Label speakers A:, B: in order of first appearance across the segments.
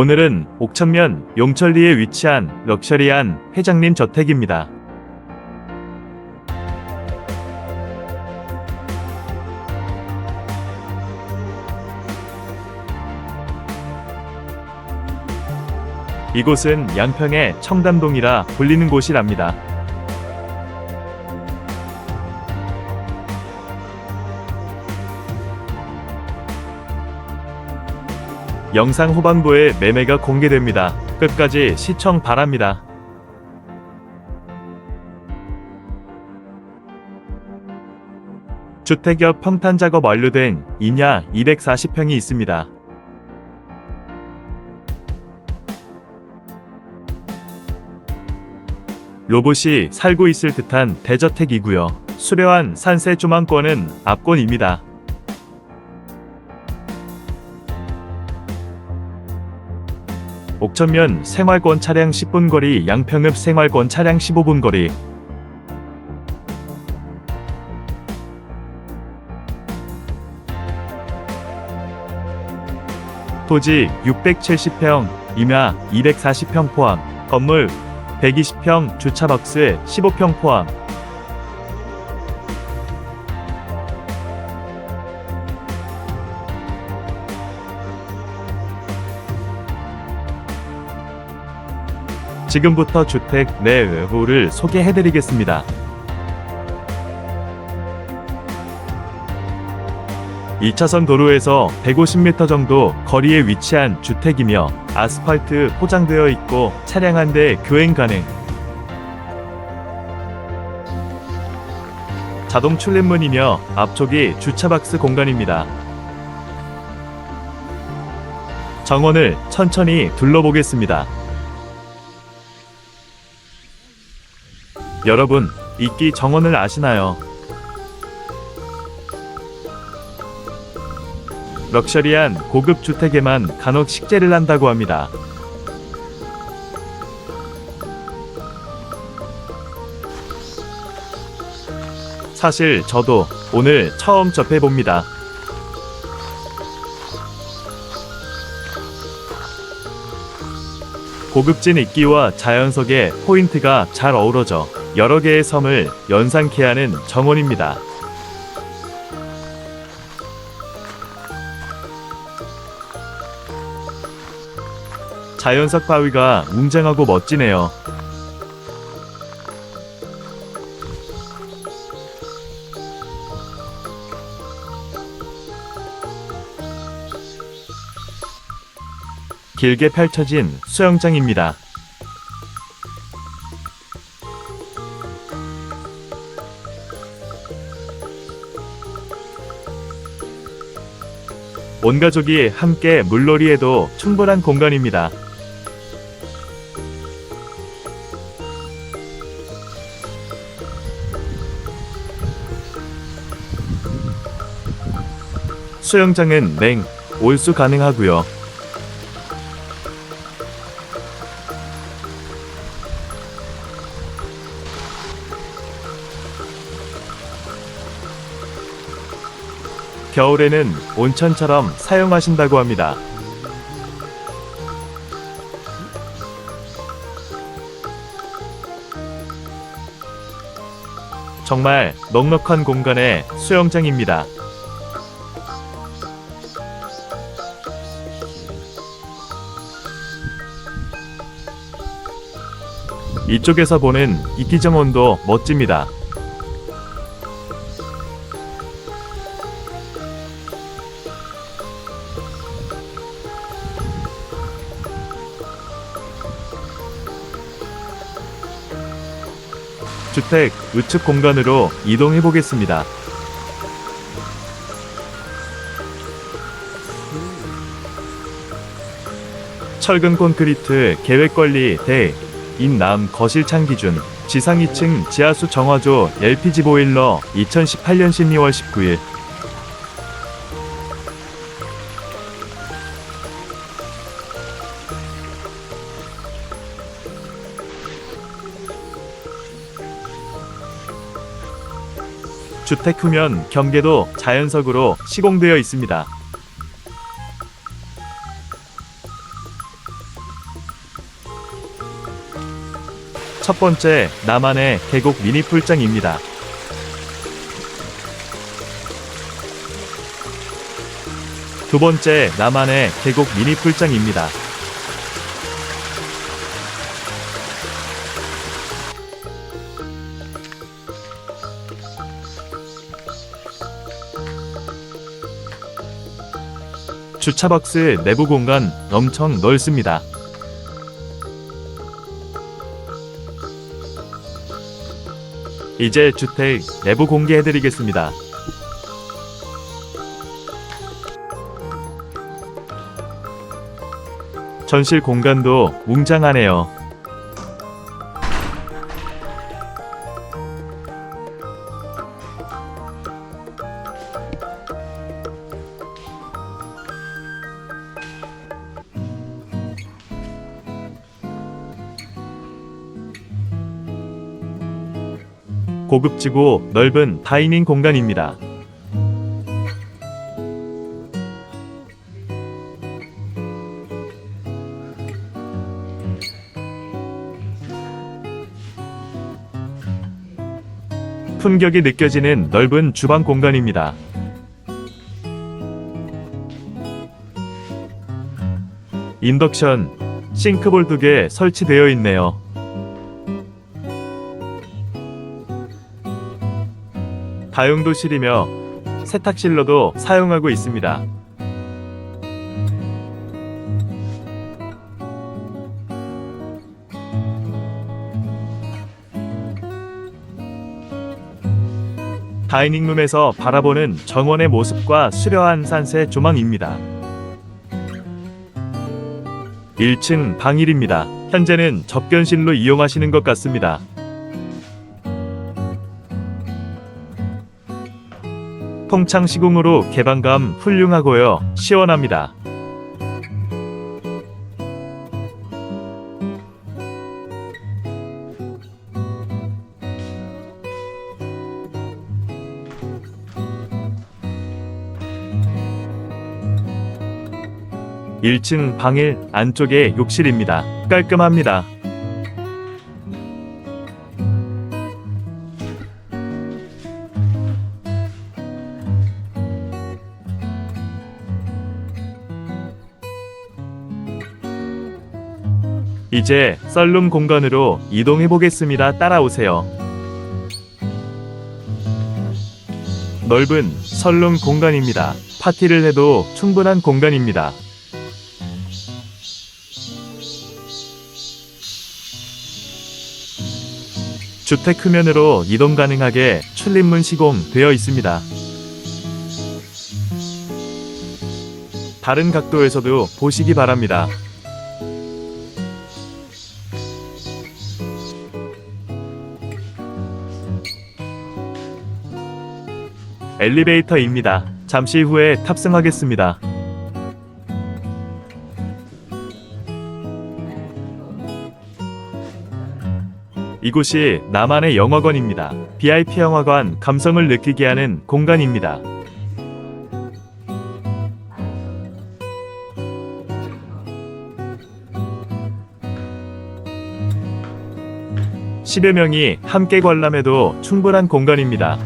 A: 오늘은 옥천면 용천리에 위치한 럭셔리한 회장님 저택입니다. 이곳은 양평의 청담동이라 불리는 곳이랍니다. 영상 후반부에 매매가 공개됩니다. 끝까지 시청 바랍니다. 주택 옆 평탄 작업 완료된 이냐 240평이 있습니다. 로봇이 살고 있을 듯한 대저택이고요. 수려한 산세 조망권은 압권입니다. 옥천면 생활권 차량 10분 거리, 양평읍 생활권 차량 15분 거리. 토지 670평, 임야 240평 포함, 건물 120평, 주차박스 15평 포함. 지금부터 주택 내 외부를 소개해드리겠습니다. 2차선 도로에서 150m 정도 거리에 위치한 주택이며 아스팔트 포장되어 있고 차량 한 대 교행 가능. 자동 출입문이며 앞쪽이 주차 박스 공간입니다. 정원을 천천히 둘러보겠습니다. 여러분, 이끼 정원을 아시나요? 럭셔리한 고급 주택에만 간혹 식재를 한다고 합니다. 사실 저도 오늘 처음 접해봅니다. 고급진 이끼와 자연석의 포인트가 잘 어우러져 여러 개의 섬을 연상케 하는 정원입니다. 자연석 바위가 웅장하고 멋지네요. 길게 펼쳐진 수영장입니다. 온 가족이 함께 물놀이해도 충분한 공간입니다. 수영장은 냉, 올수 가능하고요. 겨울에는 온천처럼 사용하신다고 합니다. 정말 넉넉한 공간의 수영장입니다. 이쪽에서 보는 이기정원도 멋집니다. 주택 우측 공간으로 이동해 보겠습니다. 철근 콘크리트 계획 관리 대 인남 거실 창 기준 지상 2층 지하수 정화조 LPG 보일러 2018년 12월 19일 주택 후면 경계도 자연석으로 시공되어 있습니다. 첫 번째, 남한의 계곡 미니 풀장입니다. 두 번째, 남한의 계곡 미니 풀장입니다. 주차박스 내부 공간 엄청 넓습니다. 이제 주택 내부 공개해드리겠습니다. 전실 공간도 웅장하네요. 고급지고 넓은 다이닝 공간입니다. 품격이 느껴지는 넓은 주방 공간입니다. 인덕션, 싱크볼 두 개 설치되어 있네요. 다용도실이며 세탁실로도 사용하고 있습니다. 다이닝룸에서 바라보는 정원의 모습과 수려한 산세 조망입니다. 1층 방일입니다. 현재는 접견실로 이용하시는 것 같습니다. 통창 시공으로 개방감 훌륭하고요. 시원합니다. 일층 방일 안쪽에 욕실입니다. 깔끔합니다. 이제 썰룸 공간으로 이동해 보겠습니다. 따라오세요. 넓은 썰룸 공간입니다. 파티를 해도 충분한 공간입니다. 주택 흡면으로 이동 가능하게 출입문 시공되어 있습니다. 다른 각도에서도 보시기 바랍니다. 엘리베이터입니다. 잠시 후에 탑승하겠습니다. 이곳이 나만의 영화관입니다. VIP 영화관 감성을 느끼게 하는 공간입니다. (10여) 명이 함께 관람해도 충분한 공간입니다.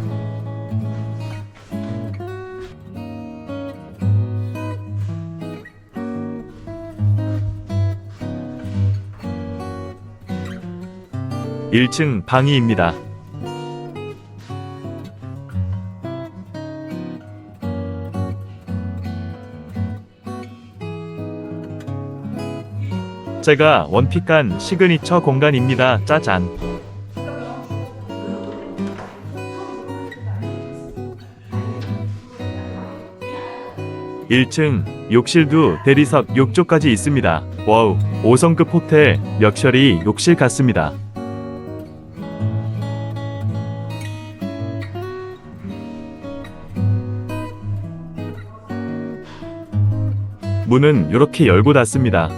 A: (1층) 방위입니다. 제가 원픽한 시그니처 공간입니다. 짜잔. 1층 욕실도 대리석 욕조까지 있습니다. 와우, 5성급 호텔 럭셔리 욕실 같습니다. 문은 이렇게 열고 닫습니다.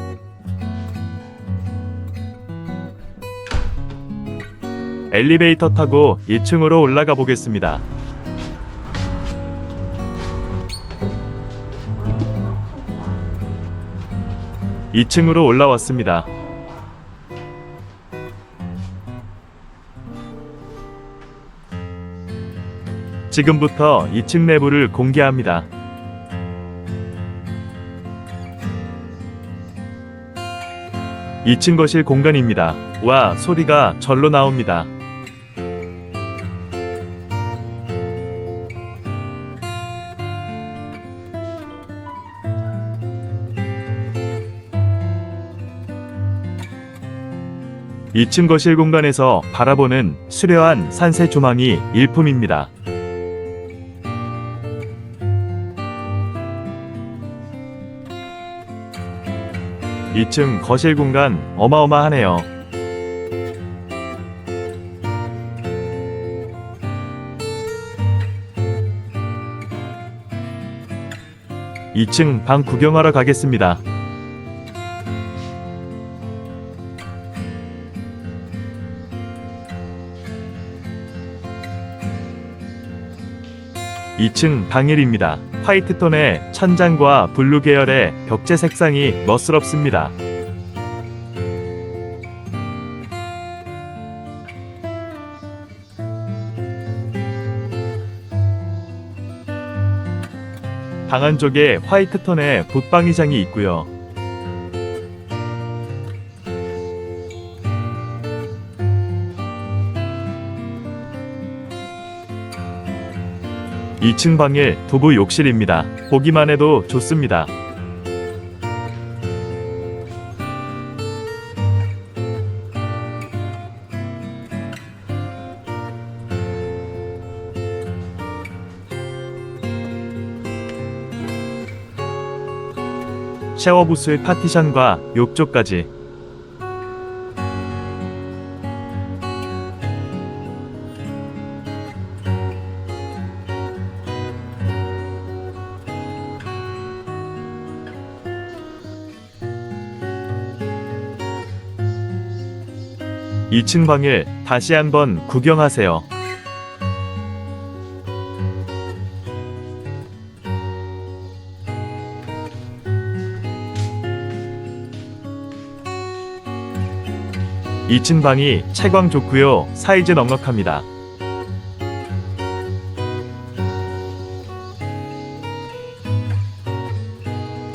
A: 엘리베이터 타고 2층으로 올라가 보겠습니다. (2층으로) 올라왔습니다. 지금부터 2층 내부를 공개합니다. (2층) 거실 공간입니다. 와 소리가 절로 나옵니다. (2층) 거실 공간에서 바라보는 수려한 산세 조망이 일품입니다. 2층 거실 공간 어마어마하네요. (2층) 방 구경하러 가겠습니다. (2층) 방일입니다. 화이트톤의 천장과 블루 계열의 벽재 색상이 멋스럽습니다. 방 안쪽에 화이트톤의 붙방의장이 있고요. (2층) 방의 두부 욕실입니다. 보기만 해도 좋습니다. 샤워 부스의 파티션과 욕조까지 (2층) 방을 다시 한번 구경하세요. (2층) 방이 채광 좋고요 사이즈 넉넉합니다.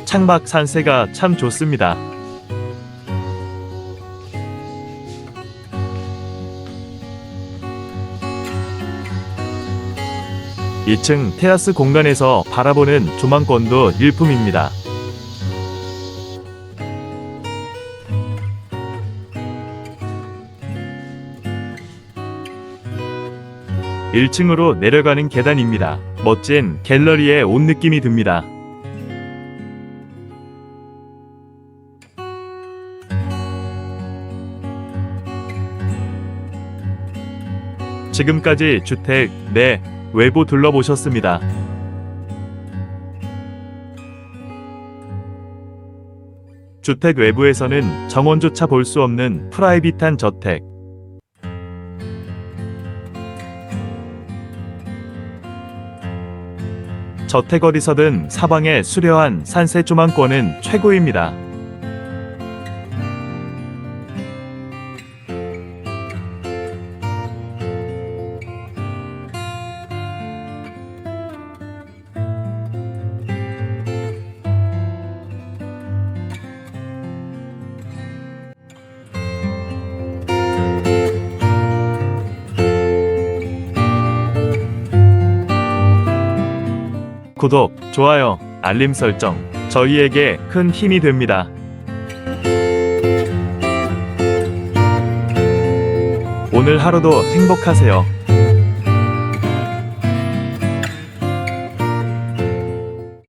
A: 창밖 산세가 참 좋습니다. (2층) 테라스 공간에서 바라보는 조망권도 일품입니다. 1층으로 내려가는 계단입니다. 멋진 갤러리에 온 느낌이 듭니다. 지금까지 주택 내 외부 둘러보셨습니다. 주택 외부에서는 정원조차 볼 수 없는 프라이빗한 저택. 저택 어디서든 사방의 수려한 산세 조망권은 최고입니다. 구독, 좋아요, 알림 설정, 저희에게 큰 힘이 됩니다. 오늘 하루도 행복하세요.